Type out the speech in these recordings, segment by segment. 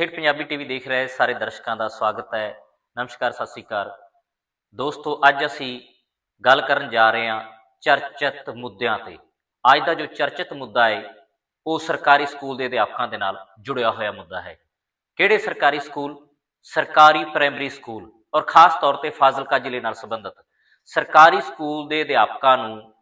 ਖੇਡ ਪੰਜਾਬੀ ਟੀਵੀ ਦੇਖ ਰਹੇ ਸਾਰੇ ਦਰਸ਼ਕਾਂ ਦਾ ਸਵਾਗਤ ਹੈ। ਨਮਸਕਾਰ, ਸਤਿ ਸ੍ਰੀ ਅਕਾਲ। ਦੋਸਤੋ, ਅੱਜ ਅਸੀਂ ਗੱਲ ਕਰਨ ਜਾ ਰਹੇ ਹਾਂ ਚਰਚਿਤ ਮੁੱਦਿਆਂ ਤੇ। ਅੱਜ ਦਾ ਜੋ ਚਰਚਿਤ ਮੁੱਦਾ ਹੈ, ਉਹ ਸਰਕਾਰੀ ਸਕੂਲ ਦੇ ਅਧਿਆਪਕਾਂ ਦੇ ਨਾਲ ਜੁੜਿਆ ਹੋਇਆ ਮੁੱਦਾ ਹੈ। ਕਿਹੜੇ ਸਰਕਾਰੀ ਸਕੂਲ? ਸਰਕਾਰੀ ਪ੍ਰਾਇਮਰੀ ਸਕੂਲ ਔਰ ਖਾਸ ਤੌਰ ਤੇ ਫਾਜ਼ਿਲਕਾ ਜ਼ਿਲ੍ਹੇ ਨਾਲ ਸੰਬੰਧਿਤ। ਸਰਕਾਰੀ ਸਕੂਲ ਦੇ ਅਧਿਆਪਕਾਂ ਨੂੰ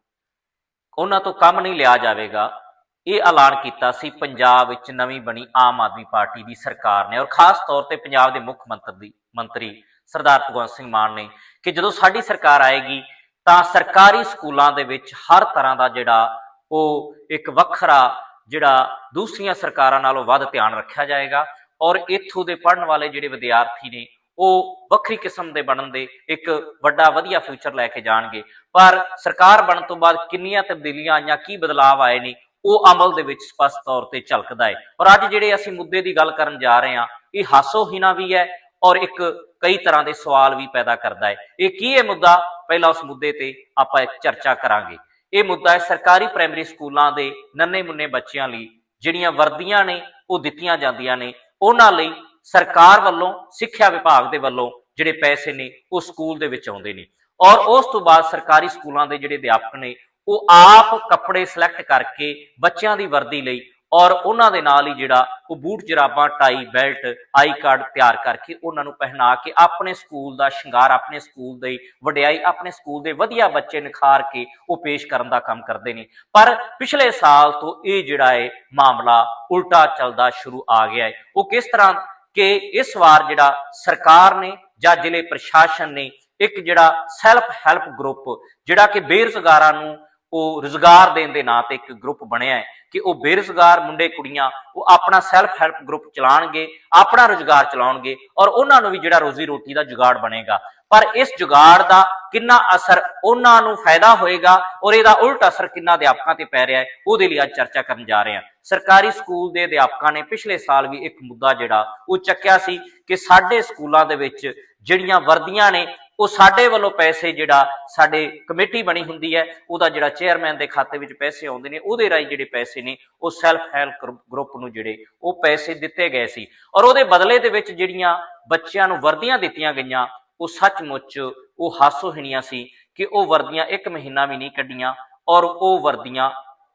ਉਹਨਾਂ ਤੋਂ ਕੰਮ ਨਹੀਂ ਲਿਆ ਜਾਵੇਗਾ। ਇਹ ਐਲਾਨ ਕੀਤਾ ਸੀ, ਪੰਜਾਬ ਵਿੱਚ ਨਵੀਂ ਬਣੀ ਆਮ ਆਦਮੀ ਪਾਰਟੀ ਦੀ ਸਰਕਾਰ ਨੇ। ਔਰ ਖਾਸ ਤੌਰ ਤੇ ਪੰਜਾਬ ਦੇ ਮੁੱਖ ਮੰਤਰੀ ਮੰਤਰੀ ਸਰਦਾਰ ਭਗਵੰਤ ਸਿੰਘ ਮਾਨ ਨੇ ਕਿ ਜਦੋਂ ਸਾਡੀ ਸਰਕਾਰ ਆਏਗੀ, ਤਾਂ ਸਰਕਾਰੀ ਸਕੂਲਾਂ ਦੇ ਵਿੱਚ ਹਰ ਤਰ੍ਹਾਂ ਦਾ ਜਿਹੜਾ ਉਹ ਇੱਕ ਵੱਖਰਾ ਜਿਹੜਾ ਦੂਸਰੀਆਂ ਸਰਕਾਰਾਂ ਨਾਲੋਂ ਵੱਧ ਧਿਆਨ ਰੱਖਿਆ ਜਾਏਗਾ। ਔਰ ਇੱਥੋਂ ਦੇ ਪੜ੍ਹਨ ਵਾਲੇ ਜਿਹੜੇ ਵਿਦਿਆਰਥੀ ਨੇ, ਉਹ ਵੱਖਰੀ ਕਿਸਮ ਦੇ ਬਣਨ ਦੇ ਇੱਕ ਵੱਡਾ ਵਧੀਆ ਫਿਊਚਰ ਲੈ ਕੇ ਜਾਣਗੇ। ਪਰ ਸਰਕਾਰ ਬਣਨ ਤੋਂ ਬਾਅਦ ਕਿੰਨੀਆਂ ਤਬਦੀਲੀਆਂ ਆਈਆਂ ਕੀ ਬਦਲਾਅ ਆਏ ਨੇ ਉਹ ਅਮਲ ਦੇ ਵਿੱਚ ਸਪਸ਼ਟ ਤੌਰ ਤੇ ਝਲਕਦਾ ਹੈ। ਔਰ ਅੱਜ ਜਿਹੜੇ ਅਸੀਂ ਮੁੱਦੇ ਦੀ ਗੱਲ ਕਰਨ ਜਾ ਰਹੇ ਹਾਂ, ਇਹ ਹਾਸੋਹੀਣਾ ਵੀ ਹੈ ਔਰ ਇੱਕ ਕਈ ਤਰ੍ਹਾਂ ਦੇ ਸਵਾਲ ਵੀ ਪੈਦਾ ਕਰਦਾ ਹੈ। ਇਹ ਕੀ ਹੈ ਮੁੱਦਾ? ਪਹਿਲਾਂ ਉਸ ਮੁੱਦੇ ਤੇ ਆਪਾਂ ਇੱਕ ਚਰਚਾ ਕਰਾਂਗੇ। ਇਹ ਮੁੱਦਾ ਹੈ ਸਰਕਾਰੀ ਪ੍ਰਾਇਮਰੀ ਸਕੂਲਾਂ ਦੇ ਨੰਨੇ ਮੁੰਨੇ ਬੱਚਿਆਂ ਲਈ, ਜਿਹੜੀਆਂ ਵਰਦੀਆਂ ਨੇ, ਉਹ ਦਿੱਤੀਆਂ ਜਾਂਦੀਆਂ ਨੇ। ਉਹਨਾਂ ਲਈ ਸਰਕਾਰ ਵੱਲੋਂ, ਸਿੱਖਿਆ ਵਿਭਾਗ ਦੇ ਵੱਲੋਂ ਜਿਹੜੇ ਪੈਸੇ ਨੇ, ਉਹ ਸਕੂਲ ਦੇ ਵਿੱਚ ਆਉਂਦੇ ਨੇ। ਔਰ ਉਸ ਤੋਂ ਬਾਅਦ ਸਰਕਾਰੀ ਸਕੂਲਾਂ ਦੇ ਜਿਹੜੇ ਅਧਿਆਪਕ ਨੇ ਉਹ ਆਪ ਕੱਪੜੇ ਸਿਲੈਕਟ ਕਰਕੇ ਬੱਚਿਆਂ ਦੀ ਵਰਦੀ ਲਈ ਔਰ ਉਹਨਾਂ ਦੇ ਨਾਲ ਹੀ ਜਿਹੜਾ ਉਹ ਬੂਟ, ਜਰਾਬਾਂ ਟਾਈ ਬੈਲਟ ਆਈ ਕਾਰਡ ਤਿਆਰ ਕਰਕੇ ਉਹਨਾਂ ਨੂੰ ਪਹਿਨਾ ਕੇ ਆਪਣੇ ਸਕੂਲ ਦਾ ਸ਼ਿੰਗਾਰ ਆਪਣੇ ਸਕੂਲ ਦੇ ਵਡਿਆਈ, ਆਪਣੇ ਸਕੂਲ ਦੇ ਵਧੀਆ ਬੱਚੇ ਨਿਖਾਰ ਕੇ ਉਹ ਪੇਸ਼ ਕਰਨ ਦਾ ਕੰਮ ਕਰਦੇ ਨੇ। ਪਰ ਪਿਛਲੇ ਸਾਲ ਤੋਂ ਇਹ ਜਿਹੜਾ ਹੈ ਮਾਮਲਾ ਉਲਟਾ ਚੱਲਦਾ ਸ਼ੁਰੂ ਆ ਗਿਆ ਹੈ। ਉਹ ਕਿਸ ਤਰ੍ਹਾਂ ਕਿ ਇਸ ਵਾਰ ਜਿਹੜਾ ਸਰਕਾਰ ਨੇ ਜਾਂ ਜ਼ਿਲ੍ਹੇ ਪ੍ਰਸ਼ਾਸਨ ਨੇ ਇੱਕ ਜਿਹੜਾ ਸੈਲਫ ਹੈਲਪ ਗਰੁੱਪ ਜਿਹੜਾ ਕਿ ਬੇਰੁਜ਼ਗਾਰਾਂ ਨੂੰ ਉਹ ਰੁਜ਼ਗਾਰ ਦੇਣ ਦੇ ਨਾਂ ਤੇ ਇੱਕ ਗਰੁੱਪ ਬਣਿਆ ਹੈ ਕਿ ਉਹ ਬੇਰੁਜ਼ਗਾਰ ਮੁੰਡੇ ਕੁੜੀਆਂ, ਉਹ ਆਪਣਾ ਸੈਲਫ ਹੈਲਪ ਗਰੁੱਪ ਚਲਾਉਣਗੇ, ਆਪਣਾ ਰੁਜ਼ਗਾਰ ਚਲਾਉਣਗੇ ਔਰ ਉਹਨਾਂ ਨੂੰ ਵੀ ਜਿਹੜਾ ਰੋਜ਼ੀ ਰੋਟੀ ਦਾ ਜੁਗਾੜ ਬਣੇਗਾ। ਪਰ ਇਸ ਜੁਗਾੜ ਦਾ ਕਿੰਨਾ ਅਸਰ ਉਹਨਾਂ ਨੂੰ ਫਾਇਦਾ ਹੋਏਗਾ ਔਰ ਇਹਦਾ ਉਲਟ ਅਸਰ ਕਿੰਨਾ ਅਧਿਆਪਕਾਂ ਤੇ ਪੈ ਰਿਹਾ ਹੈ, ਉਹਦੇ ਲਈ ਅੱਜ ਚਰਚਾ ਕਰਨ ਜਾ ਰਹੇ ਹਾਂ। ਸਰਕਾਰੀ ਸਕੂਲ ਦੇ ਅਧਿਆਪਕਾਂ ਨੇ ਪਿਛਲੇ ਸਾਲ ਵੀ ਇੱਕ ਮੁੱਦਾ ਜਿਹੜਾ ਉਹ ਚੱਕਿਆ ਸੀ ਕਿ ਸਾਡੇ ਸਕੂਲਾਂ ਦੇ ਵਿੱਚ ਜਿਹੜੀਆਂ ਵਰਦੀਆਂ ਨੇ ਉਹ ਸਾਡੇ ਵੱਲੋਂ ਪੈਸੇ ਜਿਹੜਾ ਸਾਡੇ ਕਮੇਟੀ ਬਣੀ ਹੁੰਦੀ ਹੈ, ਉਹਦਾ ਜਿਹੜਾ ਚੇਅਰਮੈਨ ਦੇ ਖਾਤੇ ਵਿੱਚ ਪੈਸੇ ਆਉਂਦੇ ਨੇ, ਉਹਦੇ ਰਾਹੀਂ ਜਿਹੜੇ ਪੈਸੇ ਨੇ, ਉਹ ਸੈਲਫ ਹੈਲਪ ਗਰੁੱਪ ਨੂੰ ਜਿਹੜੇ, ਉਹ ਪੈਸੇ ਦਿੱਤੇ ਗਏ ਸੀ। ਔਰ ਉਹਦੇ ਬਦਲੇ ਦੇ ਵਿੱਚ ਜਿਹੜੀਆਂ ਬੱਚਿਆਂ ਨੂੰ ਵਰਦੀਆਂ ਦਿੱਤੀਆਂ ਗਈਆਂ, ਉਹ ਸੱਚਮੁੱਚ ਉਹ ਹਾਸੋਹੀਣੀਆਂ ਸੀ ਕਿ ਉਹ ਵਰਦੀਆਂ ਇੱਕ ਮਹੀਨਾ ਵੀ ਨਹੀਂ ਕੱਢੀਆਂ, ਔਰ ਉਹ ਵਰਦੀਆਂ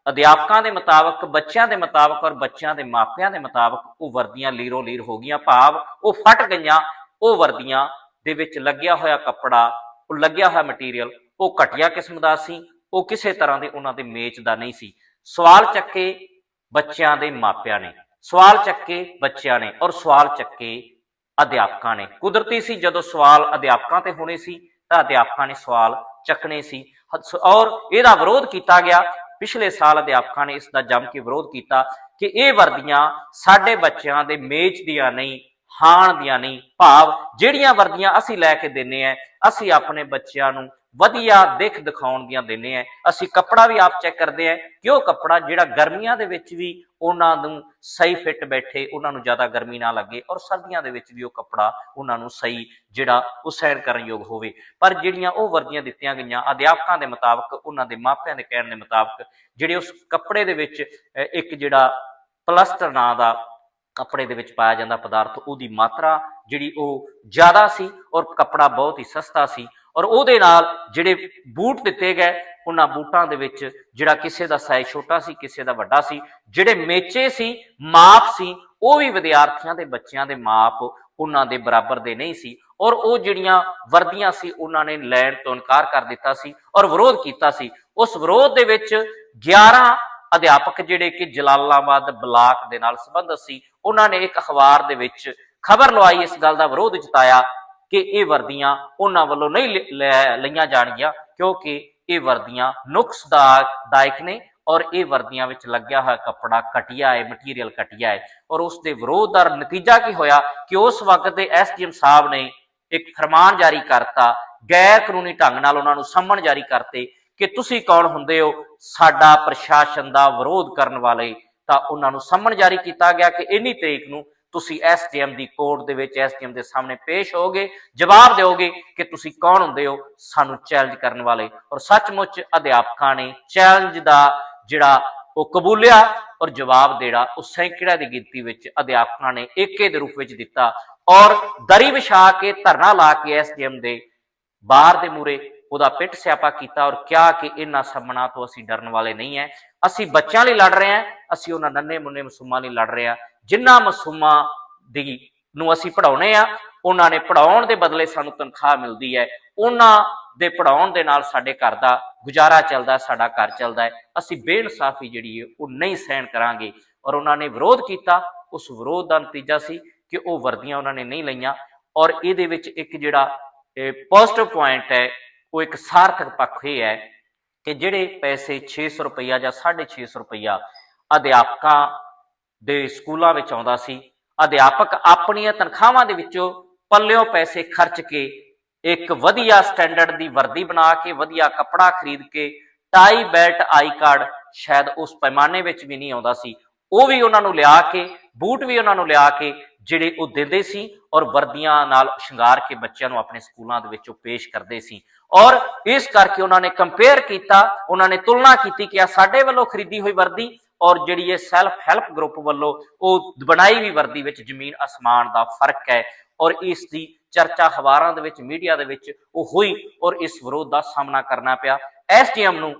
ਅਧਿਆਪਕਾਂ ਦੇ ਮੁਤਾਬਕ, ਬੱਚਿਆਂ ਦੇ ਮੁਤਾਬਕ ਔਰ ਬੱਚਿਆਂ ਦੇ ਮਾਪਿਆਂ ਦੇ ਮੁਤਾਬਕ ਉਹ ਵਰਦੀਆਂ ਲੀਰੋ ਲੀਰ ਹੋ ਗਈਆਂ। ਭਾਵ ਉਹ ਫਟ ਗਈਆਂ, ਉਹ ਵਰਦੀਆਂ ਦੇ ਵਿੱਚ ਲੱਗਿਆ ਹੋਇਆ ਕੱਪੜਾ, ਉਹ ਲੱਗਿਆ ਹੋਇਆ ਮਟੀਰੀਅਲ ਉਹ ਘਟੀਆ ਕਿਸਮ ਦਾ ਸੀ, ਉਹ ਕਿਸੇ ਤਰ੍ਹਾਂ ਦੇ ਉਹਨਾਂ ਦੇ ਮੇਚ ਦਾ ਨਹੀਂ ਸੀ। ਸਵਾਲ ਚੱਕੇ ਬੱਚਿਆਂ ਦੇ ਮਾਪਿਆਂ ਨੇ, ਸਵਾਲ ਚੱਕੇ ਬੱਚਿਆਂ ਨੇ ਔਰ ਸਵਾਲ ਚੱਕੇ ਅਧਿਆਪਕਾਂ ਨੇ। ਕੁਦਰਤੀ ਸੀ, ਜਦੋਂ ਸਵਾਲ ਅਧਿਆਪਕਾਂ ਤੇ ਹੋਣੇ ਸੀ, ਤਾਂ ਅਧਿਆਪਕਾਂ ਨੇ ਸਵਾਲ ਚੱਕਣੇ ਸੀ, ਔਰ ਇਹਦਾ ਵਿਰੋਧ ਕੀਤਾ ਗਿਆ। ਪਿਛਲੇ ਸਾਲ ਅਧਿਆਪਕਾਂ ਨੇ ਇਸ ਦਾ ਜੰਮ ਕੇ ਵਿਰੋਧ ਕੀਤਾ ਕਿ ਇਹ ਵਰਦੀਆਂ ਸਾਡੇ ਬੱਚਿਆਂ ਦੇ ਮੇਚ ਦੀਆਂ ਨਹੀਂ ਹਾਣ ਦੀਆਂ ਨਹੀਂ, ਭਾਵ ਜਿਹੜੀਆਂ ਵਰਦੀਆਂ ਅਸੀਂ ਲੈ ਕੇ ਦਿੰਨੇ ਆ, ਅਸੀਂ ਆਪਣੇ ਬੱਚਿਆਂ ਨੂੰ ਵਧੀਆ ਦਿੱਖ ਦਿਖਾਉਣ ਦੀਆਂ ਦਿੰਨੇ ਆ। ਅਸੀਂ ਕੱਪੜਾ ਵੀ ਆਪ ਚੈੱਕ ਕਰਦੇ ਆ ਕਿ ਉਹ ਕੱਪੜਾ ਜਿਹੜਾ ਗਰਮੀਆਂ ਦੇ ਵਿੱਚ ਵੀ ਉਹਨਾਂ ਨੂੰ ਸਹੀ ਫਿੱਟ ਬੈਠੇ, ਉਹਨਾਂ ਨੂੰ ਜ਼ਿਆਦਾ ਗਰਮੀ ਨਾ ਲੱਗੇ ਔਰ ਸਰਦੀਆਂ ਦੇ ਵਿੱਚ ਵੀ ਉਹ ਕੱਪੜਾ ਉਹਨਾਂ ਨੂੰ ਸਹੀ ਜਿਹੜਾ ਉਹ ਸਹਿਣ ਕਰਨ ਯੋਗ ਹੋਵੇ। ਪਰ ਜਿਹੜੀਆਂ ਉਹ ਵਰਦੀਆਂ ਦਿੱਤੀਆਂ ਗਈਆਂ, ਅਧਿਆਪਕਾਂ ਦੇ ਮੁਤਾਬਕ, ਉਹਨਾਂ ਦੇ ਮਾਪਿਆਂ ਦੇ ਕਹਿਣ ਦੇ ਮੁਤਾਬਕ, ਜਿਹੜੇ ਉਸ ਕੱਪੜੇ ਦੇ ਵਿੱਚ ਇੱਕ ਜਿਹੜਾ ਪਲਸਟਰ ਨਾਂ ਦਾ ਕੱਪੜੇ ਦੇ ਵਿੱਚ ਪਾਇਆ ਜਾਂਦਾ ਪਦਾਰਥ, ਉਹਦੀ ਮਾਤਰਾ ਜਿਹੜੀ ਉਹ ਜ਼ਿਆਦਾ ਸੀ ਔਰ ਕੱਪੜਾ ਬਹੁਤ ਹੀ ਸਸਤਾ ਸੀ ਔਰ ਉਹਦੇ ਨਾਲ ਜਿਹੜੇ ਬੂਟ ਦਿੱਤੇ ਗਏ, ਉਹਨਾਂ ਬੂਟਾਂ ਦੇ ਵਿੱਚ ਜਿਹੜਾ ਕਿਸੇ ਦਾ ਸਾਈਜ਼ ਛੋਟਾ ਸੀ, ਕਿਸੇ ਦਾ ਵੱਡਾ ਸੀ, ਜਿਹੜੇ ਮੇਚੇ ਸੀ, ਮਾਪ ਸੀ, ਉਹ ਵੀ ਵਿਦਿਆਰਥੀਆਂ ਦੇ ਬੱਚਿਆਂ ਦੇ ਮਾਪ ਉਹਨਾਂ ਦੇ ਬਰਾਬਰ ਦੇ ਨਹੀਂ ਸੀ ਔਰ ਉਹ ਜਿਹੜੀਆਂ ਵਰਦੀਆਂ ਸੀ, ਉਹਨਾਂ ਨੇ ਲੈਣ ਤੋਂ ਇਨਕਾਰ ਕਰ ਦਿੱਤਾ ਸੀ ਔਰ ਵਿਰੋਧ ਕੀਤਾ ਸੀ। ਉਸ ਵਿਰੋਧ ਦੇ ਵਿੱਚ 11 ਅਧਿਆਪਕ ਜਿਹੜੇ ਕਿ ਜਲਾਲਾਬਾਦ ਬਲਾਕ ਦੇ ਨਾਲ ਸੰਬੰਧਿਤ ਸੀ, ਉਹਨਾਂ ਨੇ ਇੱਕ ਅਖਬਾਰ ਦੇ ਵਿੱਚ ਖਬਰ ਲਵਾਈ, ਇਸ ਗੱਲ ਦਾ ਵਿਰੋਧ ਜਤਾਇਆ ਕਿ ਇਹ ਵਰਦੀਆਂ ਉਹਨਾਂ ਵੱਲੋਂ ਨਹੀਂ ਲਈਆਂ ਜਾਣਗੀਆਂ ਕਿਉਂਕਿ ਇਹ ਵਰਦੀਆਂ ਨੁਕਸਦਾਇਕ ਨੇ ਔਰ ਇਹ ਵਰਦੀਆਂ ਵਿੱਚ ਲੱਗਿਆ ਹੋਇਆ ਕੱਪੜਾ ਘਟੀਆ ਹੈ ਮਟੀਰੀਅਲ ਘਟੀਆ ਹੈ ਔਰ ਉਸ ਦੇ ਵਿਰੋਧ ਦਾ ਨਤੀਜਾ ਕੀ ਹੋਇਆ ਕਿ ਉਸ ਵਕਤ ਦੇ ਐਸਡੀਐਮ ਸਾਹਿਬ ਨੇ ਇੱਕ ਫਰਮਾਨ ਜਾਰੀ ਕਰਤਾ, ਗੈਰ ਕਾਨੂੰਨੀ ਢੰਗ ਨਾਲ ਉਹਨਾਂ ਨੂੰ ਸੰਮਣ ਜਾਰੀ ਕਰਤੇ ਕਿ ਤੁਸੀਂ ਕੌਣ ਹੁੰਦੇ ਹੋ? ਸਾਡਾ ਪ੍ਰਸ਼ਾਸਨ ਦਾ ਵਿਰੋਧ ਕਰਨ ਵਾਲੇ। ਤਾਂ ਉਹਨਾਂ ਨੂੰ ਸੰਮਣ ਜਾਰੀ ਕੀਤਾ ਗਿਆ ਕਿ ਇੰਨੀ ਤਰੀਕ ਨੂੰ ਤੁਸੀਂ ਐਸਡੀਐਮ ਦੀ ਕੋਰਟ ਦੇ ਵਿੱਚ, ਐਸਡੀਐਮ ਦੇ ਸਾਹਮਣੇ ਪੇਸ਼ ਹੋਗੇ ਜਵਾਬ ਦਿਓਗੇ ਕਿ ਤੁਸੀਂ ਕੌਣ ਹੁੰਦੇ ਹੋ, ਸਾਨੂੰ ਚੈਲੰਜ ਕਰਨ ਵਾਲੇ। ਔਰ ਸੱਚਮੁੱਚ ਅਧਿਆਪਕਾਂ ਨੇ ਚੈਲੰਜ ਦਾ ਜਿਹੜਾ ਉਹ ਕਬੂਲਿਆ ਔਰ ਜਵਾਬ ਦੇਣਾ, ਉਹ ਸੈਂਕੜਿਆਂ ਦੀ ਗਿਣਤੀ ਵਿੱਚ ਅਧਿਆਪਕਾਂ ਨੇ ਏਕੇ ਦੇ ਰੂਪ ਵਿੱਚ ਦਿੱਤਾ। ਔਰ ਦਰੀ ਵਿਛਾ ਕੇ ਧਰਨਾ ਲਾ ਕੇ ਐਸਡੀਐਮ ਦੇ ਬਾਹਰ ਦੇ ਮੂਰੇ ਉਹਦਾ ਪਿੱਟ ਸਿਆਪਾ ਕੀਤਾ ਔਰ ਕਿਹਾ ਕਿ ਇਹਨਾਂ ਸਭਨਾਂ ਤੋਂ ਅਸੀਂ ਡਰਨ ਵਾਲੇ ਨਹੀਂ ਹੈ ਅਸੀਂ ਬੱਚਿਆਂ ਲਈ ਲੜ ਰਹੇ ਹਾਂ ਅਸੀਂ ਉਹਨਾਂ ਨੰਨੇ ਮੁੰਨੇ ਮਸੂਮਾਂ ਲਈ ਲੜ ਰਹੇ ਹਾਂ ਜਿਨ੍ਹਾਂ ਮਸੂਮਾਂ ਦੀ ਨੂੰ ਅਸੀਂ ਪੜਾਉਣੇ ਆ, ਉਹਨਾਂ ਨੇ ਪੜਾਉਣ ਦੇ ਬਦਲੇ ਸਾਨੂੰ ਤਨਖਾਹ ਮਿਲਦੀ ਹੈ ਉਹਨਾਂ ਦੇ ਪੜਾਉਣ ਦੇ ਨਾਲ ਸਾਡੇ ਘਰ ਦਾ ਗੁਜ਼ਾਰਾ ਚੱਲਦਾ, ਸਾਡਾ ਘਰ ਚੱਲਦਾ ਹੈ ਅਸੀਂ ਬੇਇਨਸਾਫੀ ਜਿਹੜੀ ਹੈ ਉਹ ਨਹੀਂ ਸਹਿਣ ਕਰਾਂਗੇ। ਔਰ ਉਹਨਾਂ ਨੇ ਵਿਰੋਧ ਕੀਤਾ, ਉਸ ਵਿਰੋਧ ਦਾ ਨਤੀਜਾ ਸੀ ਕਿ ਉਹ ਵਰਦੀਆਂ ਉਹਨਾਂ ਨੇ ਨਹੀਂ ਲਈਆਂ। ਔਰ ਇਹਦੇ ਵਿੱਚ ਇੱਕ ਜਿਹੜਾ ਪੋਜ਼ਿਟਿਵ ਪੁਆਇੰਟ ਹੈ ਉਹ ਇੱਕ ਸਾਰਥਕ ਪੱਖ ਇਹ ਹੈ ਕਿ ਜਿਹੜੇ ਪੈਸੇ 600 ਰੁਪਈਆ ਜਾਂ 650 ਰੁਪਈਆ ਅਧਿਆਪਕਾਂ ਦੇ ਸਕੂਲਾਂ ਵਿੱਚ ਆਉਂਦਾ ਸੀ, ਅਧਿਆਪਕ ਆਪਣੀਆਂ ਤਨਖਾਹਾਂ ਦੇ ਵਿੱਚੋਂ ਪੱਲਿਓਂ ਪੈਸੇ ਖਰਚ ਕੇ ਇੱਕ ਵਧੀਆ ਸਟੈਂਡਰਡ ਦੀ ਵਰਦੀ ਬਣਾ ਕੇ, ਵਧੀਆ ਕੱਪੜਾ ਖਰੀਦ ਕੇ, ਟਾਈ ਬੈਲਟ, ਆਈ ਕਾਰਡ ਸ਼ਾਇਦ ਉਸ ਪੈਮਾਨੇ ਵਿੱਚ ਵੀ ਨਹੀਂ ਆਉਂਦਾ ਸੀ। ਉਹ ਵੀ ਉਹਨਾਂ ਨੂੰ ਲਿਆ ਕੇ, ਬੂਟ ਵੀ ਉਹਨਾਂ ਨੂੰ ਲਿਆ ਕੇ ਜਿਹੜੇ ਉਹ ਦਿੰਦੇ ਸੀ ਔਰ ਵਰਦੀਆਂ ਨਾਲ ਸ਼ਿੰਗਾਰ ਕੇ ਬੱਚਿਆਂ ਨੂੰ ਆਪਣੇ ਸਕੂਲਾਂ ਦੇ ਵਿੱਚ ਉਹ ਪੇਸ਼ ਕਰਦੇ ਸੀ। ਔਰ ਇਸ ਕਰਕੇ ਉਹਨਾਂ ਨੇ ਕੰਪੇਅਰ ਕੀਤਾ, ਉਹਨਾਂ ਨੇ ਤੁਲਨਾ ਕੀਤੀ ਕਿ ਆ ਸਾਡੇ ਵੱਲੋਂ ਖਰੀਦੀ ਹੋਈ ਵਰਦੀ ਔਰ ਜਿਹੜੀ ਇਹ ਸੈਲਫ ਹੈਲਪ ਗਰੁੱਪ ਵੱਲੋਂ ਉਹ ਬਣਾਈ ਵੀ ਵਰਦੀ ਵਿੱਚ ਜ਼ਮੀਨ ਅਸਮਾਨ ਦਾ ਫ਼ਰਕ ਹੈ ਔਰ ਇਸ ਦੀ ਚਰਚਾ ਅਖਬਾਰਾਂ ਦੇ ਵਿੱਚ, ਮੀਡੀਆ ਦੇ ਵਿੱਚ ਉਹ ਹੋਈ ਔਰ ਇਸ ਵਿਰੋਧ ਦਾ ਸਾਹਮਣਾ ਕਰਨਾ ਪਿਆ। ਐਸਡੀਐਮ ਨੂੰ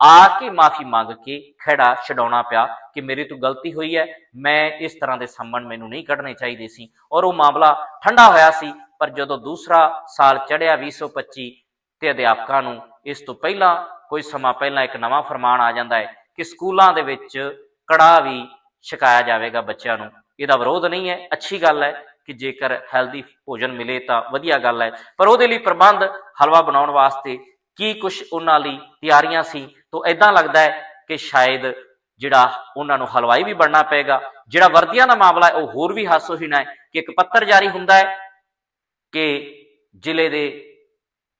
ਆ ਕੇ ਮਾਫੀ ਮੰਗ ਕੇ ਖੜਾ ਛਡਾਉਣਾ ਪਿਆ ਕਿ ਮੇਰੇ ਤੋਂ ਗਲਤੀ ਹੋਈ ਹੈ। ਮੈਂ ਇਸ ਤਰ੍ਹਾਂ ਦੇ ਸੰਬੰਧ ਮੈਨੂੰ ਨਹੀਂ ਕੱਢਣੇ ਚਾਹੀਦੇ ਸੀ ਔਰ ਉਹ ਮਾਮਲਾ ਠੰਡਾ ਹੋਇਆ ਸੀ, ਪਰ ਜਦੋਂ ਦੂਸਰਾ ਸਾਲ ਚੜਿਆ 2025 ਤੇ ਅਧਿਆਪਕਾਂ ਨੂੰ ਇਸ ਤੋਂ ਪਹਿਲਾਂ ਕੋਈ ਸਮਾਂ ਪਹਿਲਾਂ ਇੱਕ ਨਵਾਂ ਫਰਮਾਨ ਆ ਜਾਂਦਾ ਹੈ ਕਿ ਸਕੂਲਾਂ ਦੇ ਵਿੱਚ ਕੜਾ ਵੀ ਛਕਾਇਆ ਜਾਵੇਗਾ ਬੱਚਿਆਂ ਨੂੰ। ਇਹਦਾ ਵਿਰੋਧ ਨਹੀਂ ਹੈ। ਅੱਛੀ ਗੱਲ ਹੈ ਕਿ ਜੇਕਰ ਹੈਲਦੀ ਭੋਜਨ ਮਿਲੇ ਤਾਂ ਵਧੀਆ ਗੱਲ ਹੈ। ਪਰ ਉਹਦੇ ਲਈ ਪ੍ਰਬੰਧ ਹਲਵਾ ਬਣਾਉਣ ਵਾਸਤੇ ਕੀ ਕੁਝ ਉਹਨਾਂ ਲਈ ਤਿਆਰੀਆਂ ਸੀ? ਤੋਂ ਐਦਾਂ ਲੱਗਦਾ ਹੈ ਕਿ ਸ਼ਾਇਦ ਜਿਹੜਾ ਉਹਨਾਂ ਨੂੰ ਹਲਵਾਈ ਵੀ ਬਣਨਾ ਪਏਗਾ, ਜਿਹੜਾ ਵਰਦੀਆਂ ਦਾ ਮਾਮਲਾ ਹੈ, ਉਹ ਹੋਰ ਵੀ ਹਾਸੋਹੀਣਾ ਹੈ ਕਿ ਇੱਕ ਪੱਤਰ ਜਾਰੀ ਹੁੰਦਾ ਹੈ ਕਿ ਜ਼ਿਲ੍ਹੇ ਦੇ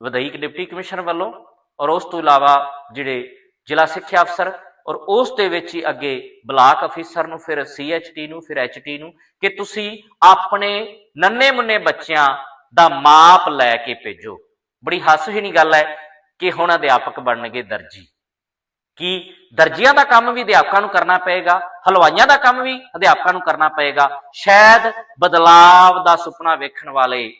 ਵਿਧਾਇਕ ਡਿਪਟੀ ਕਮਿਸ਼ਨਰ ਵੱਲੋਂ ਔਰ ਉਸ ਤੋਂ ਇਲਾਵਾ ਜਿਹੜੇ ਜ਼ਿਲ੍ਹਾ ਸਿੱਖਿਆ ਅਫਸਰ ਔਰ ਉਸ ਦੇ ਵਿੱਚ ਹੀ ਅੱਗੇ ਬਲਾਕ ਅਫੀਸਰ ਨੂੰ, ਫਿਰ ਸੀਐਚਟੀ ਨੂੰ, ਫਿਰ ਐਚਟੀ ਨੂੰ ਕਿ ਤੁਸੀਂ ਆਪਣੇ ਨੰਨੇ ਮੁੰਨੇ ਬੱਚਿਆਂ ਦਾ ਮਾਪ ਲੈ ਕੇ ਭੇਜੋ। ਬੜੀ ਹਾਸੋਹੀਣੀ ਗੱਲ ਹੈ ਕਿ ਹੁਣ ਅਧਿਆਪਕ ਬਣਨਗੇ ਦਰਜੀ। ਕੀ ਦਰਜੀਆਂ ਦਾ ਕੰਮ ਵੀ ਅਧਿਆਪਕਾਂ ਨੂੰ ਕਰਨਾ ਪਏਗਾ? ਹਲਵਾਈਆਂ ਦਾ ਕੰਮ ਵੀ ਅਧਿਆਪਕਾਂ ਨੂੰ ਕਰਨਾ ਪਏਗਾ? ਸ਼ਾਇਦ ਬਦਲਾਵ ਦਾ ਸੁਪਨਾ ਵੇਖਣ ਵਾਲੇ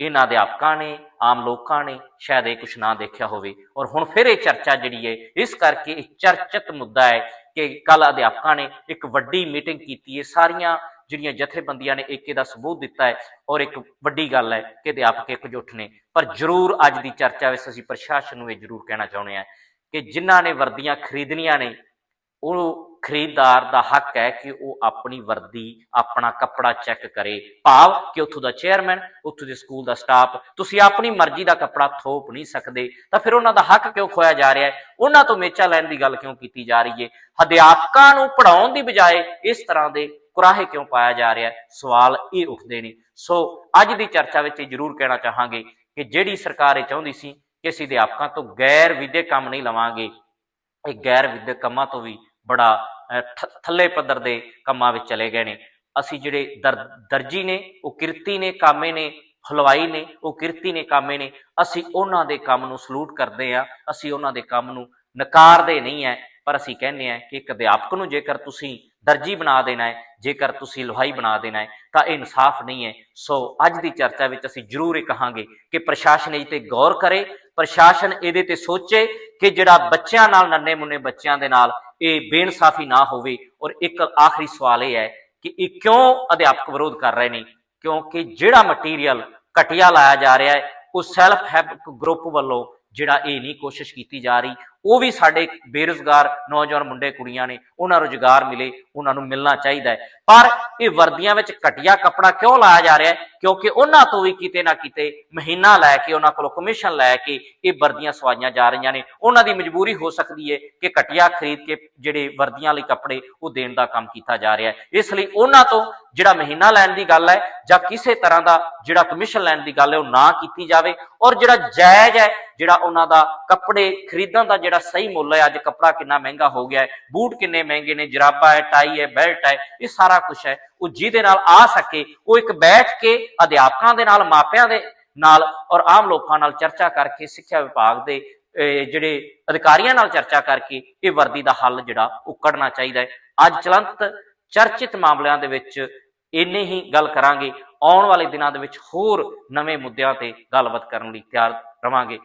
ਇਹਨਾਂ ਅਧਿਆਪਕਾਂ ਨੇ, ਆਮ ਲੋਕਾਂ ਨੇ ਸ਼ਾਇਦ ਇਹ ਕੁਝ ਨਾ ਦੇਖਿਆ ਹੋਵੇ। ਔਰ ਹੁਣ ਫਿਰ ਇਹ ਚਰਚਾ ਜਿਹੜੀ ਹੈ, ਇਸ ਕਰਕੇ ਇਹ ਚਰਚਿਤ ਮੁੱਦਾ ਹੈ ਕਿ ਕੱਲ ਅਧਿਆਪਕਾਂ ਨੇ ਇੱਕ ਵੱਡੀ ਮੀਟਿੰਗ ਕੀਤੀ ਹੈ। ਸਾਰੀਆਂ ਜਿਹੜੀਆਂ ਜਥੇਬੰਦੀਆਂ ਨੇ ਏਕੇ ਦਾ ਸਬੂਤ ਦਿੱਤਾ ਹੈ, ਔਰ ਇੱਕ ਵੱਡੀ ਗੱਲ ਹੈ ਕਿ ਅਧਿਆਪਕ ਇਕਜੁੱਟ ਨੇ। ਪਰ ਜ਼ਰੂਰ ਅੱਜ ਦੀ ਚਰਚਾ ਵਿੱਚ ਅਸੀਂ ਪ੍ਰਸ਼ਾਸਨ ਨੂੰ ਇਹ ਜ਼ਰੂਰ ਕਹਿਣਾ ਚਾਹੁੰਦੇ ਹਾਂ ਕਿ ਜਿਨ੍ਹਾਂ ਨੇ ਵਰਦੀਆਂ ਖਰੀਦਣੀਆਂ ਨੇ, ਉਹ ਖਰੀਦਦਾਰ ਦਾ ਹੱਕ ਹੈ ਕਿ ਉਹ ਆਪਣੀ ਵਰਦੀ, ਆਪਣਾ ਕੱਪੜਾ ਚੈੱਕ ਕਰੇ। ਭਾਵ ਕਿ ਉੱਥੋਂ ਦਾ ਚੇਅਰਮੈਨ, ਉੱਥੋਂ ਦੇ ਸਕੂਲ ਦਾ ਸਟਾਫ, ਤੁਸੀਂ ਆਪਣੀ ਮਰਜ਼ੀ ਦਾ ਕੱਪੜਾ ਥੋਪ ਨਹੀਂ ਸਕਦੇ, ਤਾਂ ਫਿਰ ਉਹਨਾਂ ਦਾ ਹੱਕ ਕਿਉਂ ਖੋਇਆ ਜਾ ਰਿਹਾ ਹੈ? ਉਹਨਾਂ ਤੋਂ ਮੇਚਾ ਲੈਣ ਦੀ ਗੱਲ ਕਿਉਂ ਕੀਤੀ ਜਾ ਰਹੀ ਹੈ? ਅਧਿਆਪਕਾਂ ਨੂੰ ਪੜਾਉਣ ਦੀ ਬਜਾਏ ਇਸ ਤਰ੍ਹਾਂ ਦੇ ਕੁਰਾਹੇ ਕਿਉਂ ਪਾਇਆ ਜਾ ਰਿਹਾ ਸਵਾਲ ਇਹ ਉੱਠਦੇ ਨੇ। ਸੋ ਅੱਜ ਦੀ ਚਰਚਾ ਵਿੱਚ ਇਹ ਜ਼ਰੂਰ ਕਹਿਣਾ ਚਾਹਾਂਗੇ ਕਿ ਜਿਹੜੀ ਸਰਕਾਰ ਇਹ ਚਾਹੁੰਦੀ ਸੀ ਕਿ ਅਸੀਂ ਅਧਿਆਪਕਾਂ ਤੋਂ ਗੈਰ ਵਿਦਿਅਕ ਕੰਮ ਨਹੀਂ ਲਵਾਂਗੇ, ਇਹ ਗੈਰ ਵਿਦਿਅਕ ਕੰਮਾਂ ਤੋਂ ਵੀ ਬੜਾ ਥ- ਥੱਲੇ ਪੱਧਰ ਦੇ ਕੰਮਾਂ ਵਿੱਚ ਚਲੇ ਗਏ ਨੇ। ਅਸੀਂ ਜਿਹੜੇ ਦਰ- ਦਰਜੀ ਨੇ, ਉਹ ਕਿਰਤੀ ਨੇ, ਕਾਮੇ ਨੇ, ਹਲਵਾਈ ਨੇ, ਉਹ ਕਿਰਤੀ ਨੇ, ਕਾਮੇ ਨੇ, ਅਸੀਂ ਉਹਨਾਂ ਦੇ ਕੰਮ ਨੂੰ ਸਲੂਟ ਕਰਦੇ ਆ ਅਸੀਂ ਉਹਨਾਂ ਦੇ ਕੰਮ ਨੂੰ ਨਕਾਰਦੇ ਨਹੀਂ ਹੈ। ਪਰ ਅਸੀਂ ਕਹਿੰਦੇ ਆ ਕਿ ਇੱਕ ਅਧਿਆਪਕ ਨੂੰ ਜੇਕਰ ਤੁਸੀਂ ਦਰਜੀ ਬਣਾ ਦੇਣਾ ਹੈ, ਜੇਕਰ ਤੁਸੀਂ ਲੋਹਾਈ ਬਣਾ ਦੇਣਾ ਹੈ, ਤਾਂ ਇਹ ਇਨਸਾਫ ਨਹੀਂ ਹੈ। ਸੋ ਅੱਜ ਦੀ ਚਰਚਾ ਵਿੱਚ ਅਸੀਂ ਜ਼ਰੂਰ ਇਹ ਕਹਾਂਗੇ ਕਿ ਪ੍ਰਸ਼ਾਸਨ ਇਹ ਤੇ ਗੌਰ ਕਰੇ, ਪ੍ਰਸ਼ਾਸਨ ਇਹਦੇ ਤੇ ਸੋਚੇ ਕਿ ਜਿਹੜਾ ਬੱਚਿਆਂ ਨਾਲ ਨੰਨੇ ਮੁੰਨੇ ਬੱਚਿਆਂ ਦੇ ਨਾਲ ਇਹ ਬੇਇਨਸਾਫੀ ਨਾ ਹੋਵੇ। ਔਰ ਇੱਕ ਆਖਰੀ ਸਵਾਲ ਇਹ ਹੈ ਕਿ ਇਹ ਕਿਉਂ ਅਧਿਆਪਕ ਵਿਰੋਧ ਕਰ ਰਹੇ ਨੇ? ਕਿਉਂਕਿ ਜਿਹੜਾ ਮਟੀਰੀਅਲ ਘਟੀਆ ਲਾਇਆ ਜਾ ਰਿਹਾ ਹੈ, ਉਹ ਸੈਲਫ ਹੈਲਪ ਗਰੁੱਪ ਵੱਲੋਂ ਜਿਹੜਾ ਇਹ ਨਹੀਂ ਕੋਸ਼ਿਸ਼ ਕੀਤੀ ਜਾ ਰਹੀ ਉਹ ਵੀ ਸਾਡੇ ਬੇਰੁਜ਼ਗਾਰ ਨੌਜਵਾਨ ਮੁੰਡੇ ਕੁੜੀਆਂ ਨੇ, ਉਹਨਾਂ ਨੂੰ ਰੁਜ਼ਗਾਰ ਮਿਲੇ, ਉਹਨਾਂ ਨੂੰ ਮਿਲਣਾ ਚਾਹੀਦਾ ਹੈ। ਪਰ ਇਹ ਵਰਦੀਆਂ ਵਿੱਚ ਘਟੀਆ ਕੱਪੜਾ ਕਿਉਂ ਲਾਇਆ ਜਾ ਰਿਹਾ ਹੈ? ਕਿਉਂਕਿ ਉਹਨਾਂ ਤੋਂ ਵੀ ਕਿਤੇ ਨਾ ਕਿਤੇ ਮਹੀਨਾ ਲੈ ਕੇ, ਉਹਨਾਂ ਕੋਲੋਂ ਕਮਿਸ਼ਨ ਲੈ ਕੇ ਇਹ ਵਰਦੀਆਂ ਸਵਾਈਆਂ ਜਾ ਰਹੀਆਂ ਨੇ। ਉਹਨਾਂ ਦੀ ਮਜਬੂਰੀ ਹੋ ਸਕਦੀ ਹੈ ਕਿ ਘਟੀਆ ਖਰੀਦ ਕੇ ਜਿਹੜੇ ਵਰਦੀਆਂ ਲਈ ਕੱਪੜੇ ਉਹ ਦੇਣ ਦਾ ਕੰਮ ਕੀਤਾ ਜਾ ਰਿਹਾ ਹੈ। ਇਸ ਲਈ ਉਹਨਾਂ ਤੋਂ ਜਿਹੜਾ ਮਹੀਨਾ ਲੈਣ ਦੀ ਗੱਲ ਹੈ ਜਾਂ ਕਿਸੇ ਤਰ੍ਹਾਂ ਦਾ ਜਿਹੜਾ ਕਮਿਸ਼ਨ ਲੈਣ ਦੀ ਗੱਲ ਹੈ, ਉਹ ਨਾ ਕੀਤੀ ਜਾਵੇ। ਔਰ ਜਿਹੜਾ ਜਾਇਜ਼ ਹੈ, ਜਿਹੜਾ ਉਹਨਾਂ ਦਾ ਕੱਪੜੇ ਖਰੀਦਣ ਦਾ ਜਿਹੜਾ ਜਿਹੜਾ ਸਹੀ ਮੁੱਲ ਹੈ, ਅੱਜ ਕੱਪੜਾ ਕਿੰਨਾ ਮਹਿੰਗਾ ਹੋ ਗਿਆ ਹੈ, ਬੂਟ ਕਿੰਨੇ ਮਹਿੰਗੇ ਨੇ, ਜਰਾਬਾ ਹੈ, ਟਾਈ ਹੈ, ਬੈਲਟ ਹੈ, ਇਹ ਸਾਰਾ ਕੁਝ ਹੈ। ਉਹ ਜਿਹਦੇ ਨਾਲ ਆ ਸਕੇ, ਉਹ ਇੱਕ ਬੈਠ ਕੇ ਅਧਿਆਪਕਾਂ ਦੇ ਨਾਲ, ਮਾਪਿਆਂ ਦੇ ਨਾਲ ਔਰ ਆਮ ਲੋਕਾਂ ਨਾਲ ਚਰਚਾ ਕਰਕੇ ਸਿੱਖਿਆ ਵਿਭਾਗ ਦੇ ਜਿਹੜੇ ਅਧਿਕਾਰੀਆਂ ਨਾਲ ਚਰਚਾ ਕਰਕੇ ਇਹ ਵਰਦੀ ਦਾ ਹੱਲ ਜਿਹੜਾ ਉਹ ਕੱਢਣਾ ਚਾਹੀਦਾ ਹੈ। ਅੱਜ ਚਲੰਤ ਚਰਚਿਤ ਮਾਮਲਿਆਂ ਦੇ ਵਿੱਚ ਇੰਨੇ ਹੀ ਗੱਲ ਕਰਾਂਗੇ। ਆਉਣ ਵਾਲੇ ਦਿਨਾਂ ਦੇ ਵਿੱਚ ਹੋਰ ਨਵੇਂ ਮੁੱਦਿਆਂ ਤੇ ਗੱਲਬਾਤ ਕਰਨ ਲਈ ਤਿਆਰ ਰਵਾਂਗੇ।